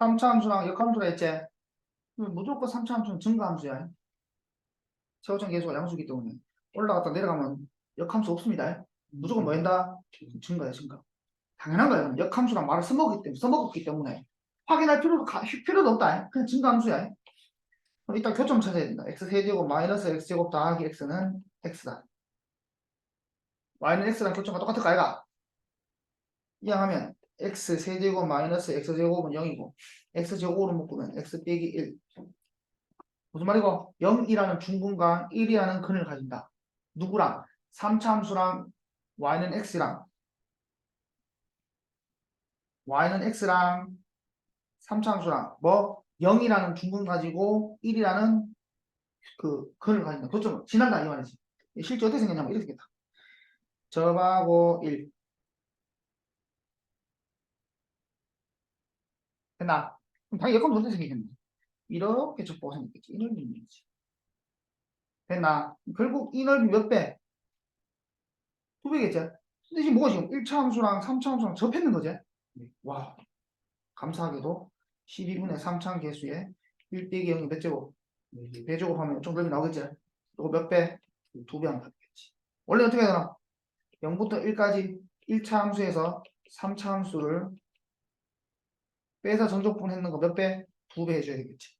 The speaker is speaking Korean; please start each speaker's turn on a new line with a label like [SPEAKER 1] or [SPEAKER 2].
[SPEAKER 1] 3차 함수랑 역함수라 했지? 그럼 무조건 3차 함수는 증가함수야. 최고점 계수가 양수기 때문에 올라갔다 내려가면 역함수 없습니다. 무조건 뭐 한다? 증가야 증가. 당연한 거야. 역함수랑 말을 써먹기 때문에 써먹었기 때문에 확인할 필요도 가- 필요도 없다. 그냥 증가함수야. 그럼 일단 교점 찾아야 된다. x 세제곱 마이너스 x 제곱 더하기 x는 x다. y는 x랑 교점과 똑같을 거 아이가? 이항하면 x 세제곱 마이너스 x 제곱은 0이고 x 제곱으로 묶으면 x 빼기 1 무슨 말이고? 0이라는 중분과 1이라는 근을 가진다. 누구랑? 3차 함수랑 y는 x랑. Y는 x랑 3차 함수랑. 뭐? 0이라는 중분 가지고 1이라는 그 근을 가진다. 그점 지난다 이 말이지. 실제 어떻게 생겼냐면 이렇게 생겼다. 접하고 1 됐나? 그럼 당연히 역함수 어떻게 생기겠네. 이렇게 접보가 생겼겠지. 이 넓이는 이지 됐나? 결국 이 넓이 몇 배? 두 배겠지? 근데 지금 뭐가 지금 1차 함수랑 3차 함수랑 접했는 거지? 네. 와. 감사하게도 12분의 3차 계수에 1 빼기 0이 몇 제곱? 네, 배제곱 하면 좀 넓이 나오겠지? 이거 몇 배? 두배 하면 되겠지. 원래 어떻게 해야 되나? 0부터 1까지 1차 함수에서 3차 함수를 빼서 정적분 했는 거 몇 배? 두배 해줘야 되겠지.